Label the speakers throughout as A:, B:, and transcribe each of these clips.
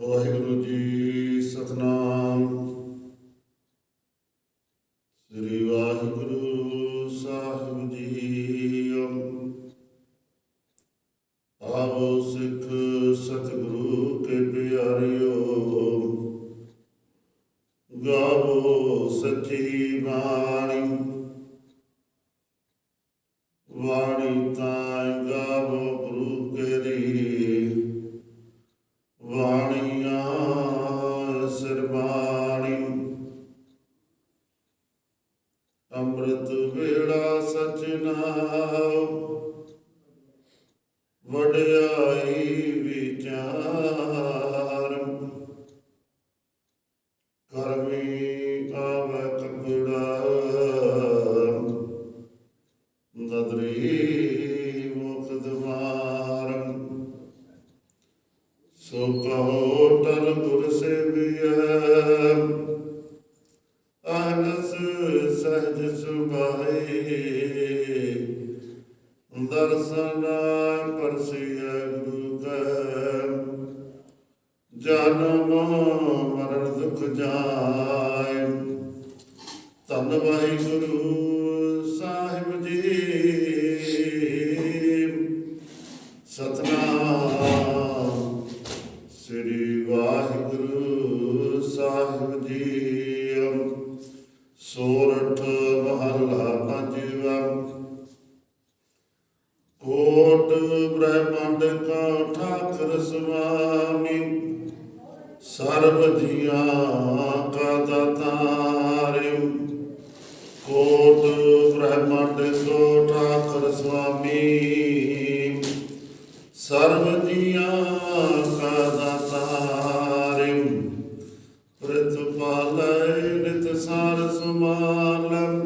A: ਵਾਹਿਗੁਰੂ ਜੀ ਸਤਨਾਮ। ਸ੍ਰੀ ਵਾਹਿਗੁਰੂ ਸਾਹਿਬ ਜੀ ਆਵੋ ਸਿੱਖ ਸਤਿਗੁਰੂ ਕੇ ਪਿਆਰਿਓ। ਗਾਵੋ ਸੱਚੀ ਬਾਣੀ। ਵਾਣੀ ਤਾਂ ਗਾਵੋ ਗੁਰੂ ਕੇਰੀ ਵਾਣੀ ਅੰਮ੍ਰਿਤ ਵੇਲਾ ਸਚਨਾਉ ਵਡਿਆਈ ਵਿਚਾਰ। ਕਰਮੀ ਆਵੈ ਕਪੜਾ ਨਦਰੀ ਮੁਖ ਦਵਾਰੰ ਸੋ ਕਹੋ ਟਲ ਗੁਰ ਸੇਵੀਐ। ਜਨਮ ਮਰਨ ਦੁਖ ਜਾਏ। ਧੰਨ ਵਾਹਿਗੁਰੂ ਸਾਹਿਬ ਜੀ। ਸਤਨਾਮ ਸ੍ਰੀ ਵਾਹਿਗੁਰੂ ਸਾਹਿਬ ਜੀ। ਸੋਰਠ ਮਹੱਲਾ ਪੰਜਵਾ। ਕੋਟ ਬ੍ਰਹਮੰਡ ਕਾ ਸਰਬ ਜੀਆਂ ਕਾ ਦਾਤਾਰਿ ਕੋਟ ਬ੍ਰਹਮੰਡ ਕੋ ਠਾਕਰ ਸੁਆਮੀ ਸਰਬ ਜੀਆਂ ਕਾ ਦਾਤਾਰਿ ਪ੍ਰਤਪਾਲੈ ਨਿਤ ਸਾਰ ਸਮਾਲੰ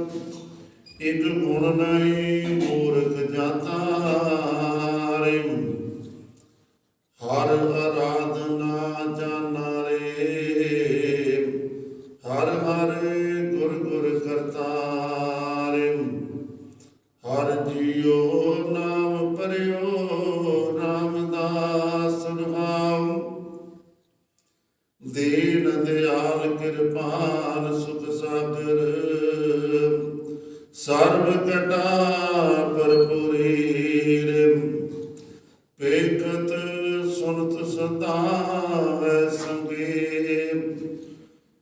A: ਇਕ ਗੁਣ ਨਹੀਂ ਮੂਰਖ ਜਾਤਾ ਰੇ ਹਰ ਜੀਉ ਨਾਮ ਪਰਿਓ ਰਾਮਦਾਸ ਰਹਾਉ। ਦੀਨ ਦਿਆਲ ਕਿਰਪਾਲ ਸੁਖ ਸਾਗਰ। ਸਰਬ ਕਟਾ ਭਰਪੂਰੀ ਰੇ ਸੁਨਤ ਸਦਾ ਸੰਗੇ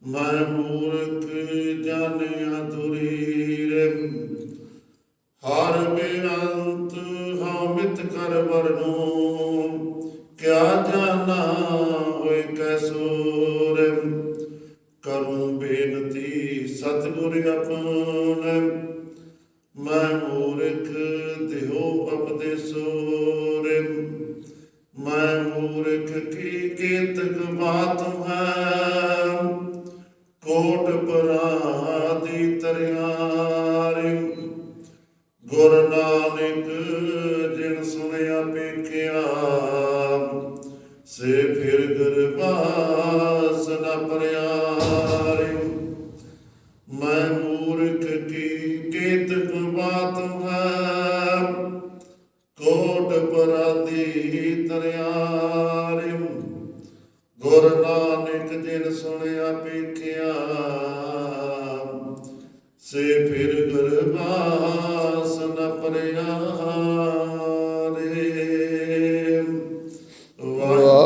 A: ਮੈਂ ਮੂਰਖ ਕਰ ਵਰਨੂ ਕਿਆ ਜਾਣਾ ਹੋਇ ਕੈਸੂਰ? ਕਰੂੰ ਬੇਨਤੀ ਸਤਿਗੁਰ ਆਪਨ ਮੈਂ ਮੂਰਖ, ਦਿਓ ਉਪਦੇਸੋ ਰੇ ਮੈਂ ਮੂਰਖ, ਕੀ ਕੀਤਕ ਬਾਤ ਹੈ? ਕੋਟ ਪਰਾਦੀ ਸੁਣਿਆ ਪੇਖਿਆ ਸੇ ਫਿਰ ਗਰਬਾਸ ਨ ਪਰਿਆਰੇ। ਮੈਂ ਮੂਰਖ ਕੀ ਕੇਤਕ ਬਾਤ ਹੈ, ਕੋਟ ਪਰਾਦੀ ਤਰਿਆਰੇ ਗੁਰ ਨਾਨਕ ਜਿਨ ਸੁਣਿਆ ਪੇਖਿਆ ਸੇ ਫਿਰ